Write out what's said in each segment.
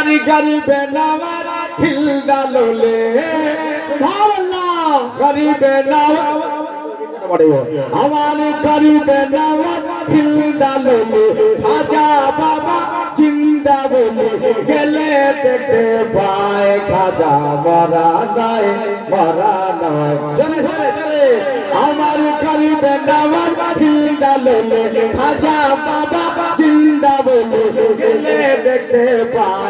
আমার গরিবে নামাজ হিলদা লোলে সুবহানাল্লাহ গরিবে নামাজ আমার গরিবে নামাজ হিলদা লোলে খাজা বাবা জিন্দা বলে, গেলে দেখতে পায় খাজা, মরা নাই মরা নাই। চলে চলে চলে আমার গরিবে লোলে খাজা বাবা জিন্দা বলে, গেলে দেখতে পায়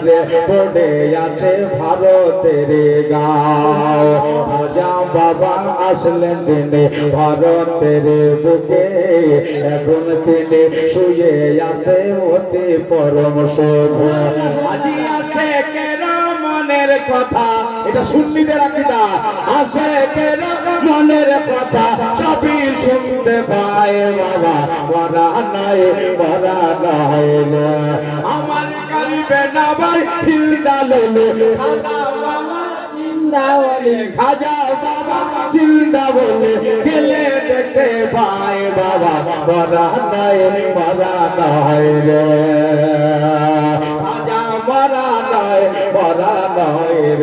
অন্ধকারে পড়ে আছে ভারতের গাও। রাজা বাবা আসলেন তিনি ভারতের বুকে। এখন তিনি শুয়ে আছে অতি পরম শোভ আজি আসে কেন মনের কথা, এটা সুন্নিদের আকিদা। আসে কেন মনের কথা? সবই শুনতে পায় বাবা মরা নাই মরা নাই। আমার কারিবে না ভাই হিলদা লোলে। খাজা বাবা খাজা বাবা মরা নাই মরা নাই রে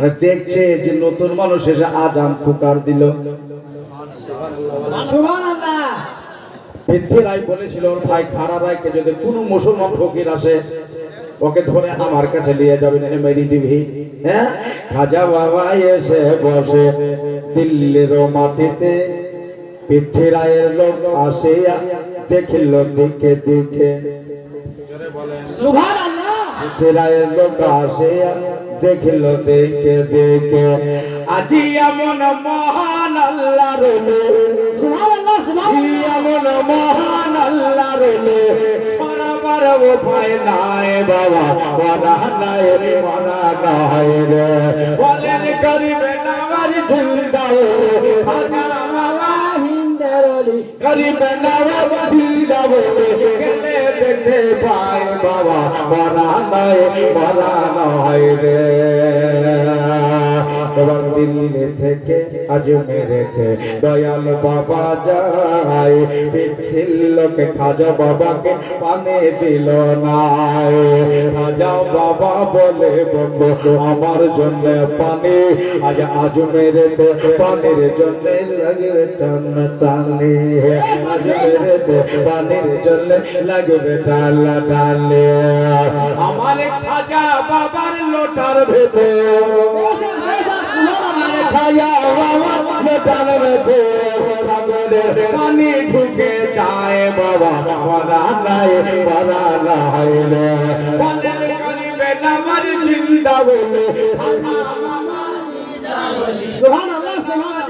মানে দেখছে যে নতুন মানুষ এসে আজান পুকার দিল। সুবহানাল্লাহ। পৃথ্বীরায় বলেছিল ওর ভাই খাড়া রায়কে যদি কোনো মুসলমান ফকির আসে ওকে ধরে আমার কাছে নিয়ে যাবে না মেরি দিবি। হ্যাঁ? খাজা বাবা এসে বসে দিল্লির মাটিতে। পৃথ্বীরায়ের লোক আসে দেখিল দিকে দিকে। সুবহানাল্লাহ। পৃথ্বীরায়ের লোক আসে দেখিল দেখে দেখে। আজি এমন মহান আল্লাহ রলো এমন মহান আল্লাহ রলে সরাবার উপায় নাই বাবা মরা নাই মরা নাই রে। বলেন করিবে না আমার জিন্দা খাজা নাই নাই এবার দিল্লি থেকে আজমেরেতে দয়াল বাবা যায়। পৃথিবীর লোকে খাজা বাবাকে পানে দিল না খাজা বাবা বলে, বন্ধু, আমার জন্য পানি। আজ আজমেরেতে পানির জন্য লাগবে টান টানে। আজমেরেতে পানির জন্য লাগবে টালা টালে আমার খাজা বাবার লোটার ভেতর খায়া বাবা লোটার ভেতর সাগরের পানি ঢুকে যায় বাবা মরা নাই মরা নাই রে বলেন করিবে নামাজ চিন্তা বলে সুবহানাল্লাহ সুবহানাল্লাহ হিন্দা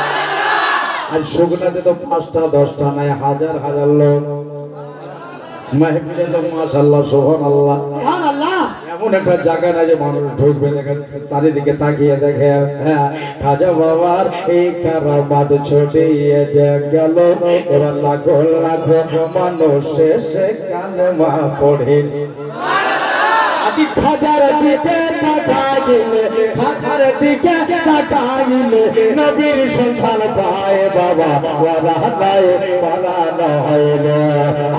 আর শুকনাতে তো পাঁচটা দশটা নাই হাজার হাজার লোক। মাহফিলে তো মাশাল্লাহ সোহান আল্লাহ এমন একটা জায়গা না যে মানুষ ঢুকবে দেখে চারিদিকে তাকিয়ে দেখে। হ্যাঁ খাজা বাবার এই কারাবাদ ছড়িয়ে যে গেল। এবার লাখো লাখো মানুষ সে কানে মা পড়ে। আজি খাজার দিকে তাকাইলে খাজার দিকে তাকাইলে নবীর সন্তান পায় বাবা ওরা নাই ওরা নয়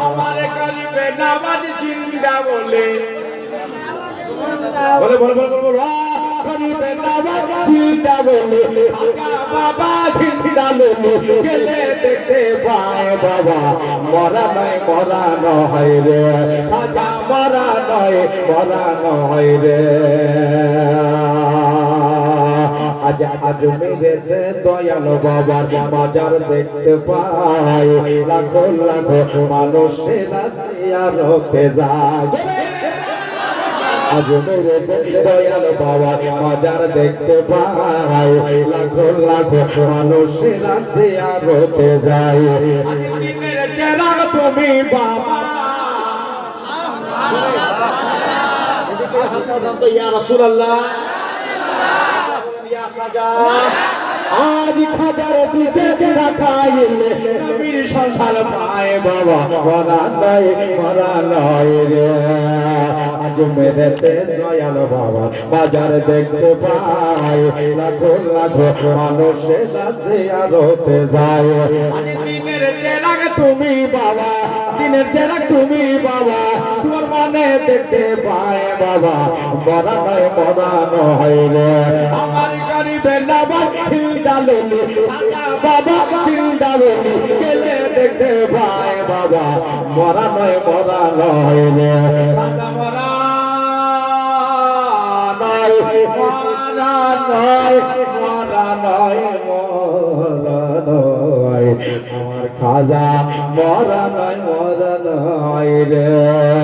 আমার করিবে নামাজ জিন্দা বলে। বলে বলে বলে বলে বলে আহ, নামাজ বলে খাজা বাবা গেলে দেখতে পায় বাবা, মরা নয় মরা নয় রে খাজা মরা নয় মরা নয় রে। আজ বাবার মাজার দেখতে পাই লাখো লাখো মানুষেরা যায়। আজ মেরে দয়াল বাবার মাজার দেখতে পাই লাখো লাখো মানুষেরা জিয়ারতে যায় চেরাগ তুমি বাবা তো ইয়া রাসূলুল্লাহ আজ খাজার দিতে রাখাইলে। সংসার দেখতে পাই লাখো লাখো মানুষে রাতে আরতে যায়। দিনের চেরাগ তুমি বাবা, দিনের চেরাগ তুমি বাবা, তোমার মনে দেখতে পায় বাবা মরা নয় মরা নয় রে। আমার গরিবের চিন্তালনি বাবা চিন্তালনি গেলে পায় বাবা, মরা নয় মরা নয় রে। নয়, মরা নয়, মরা খাজা মরা নয় মরা নয় রে।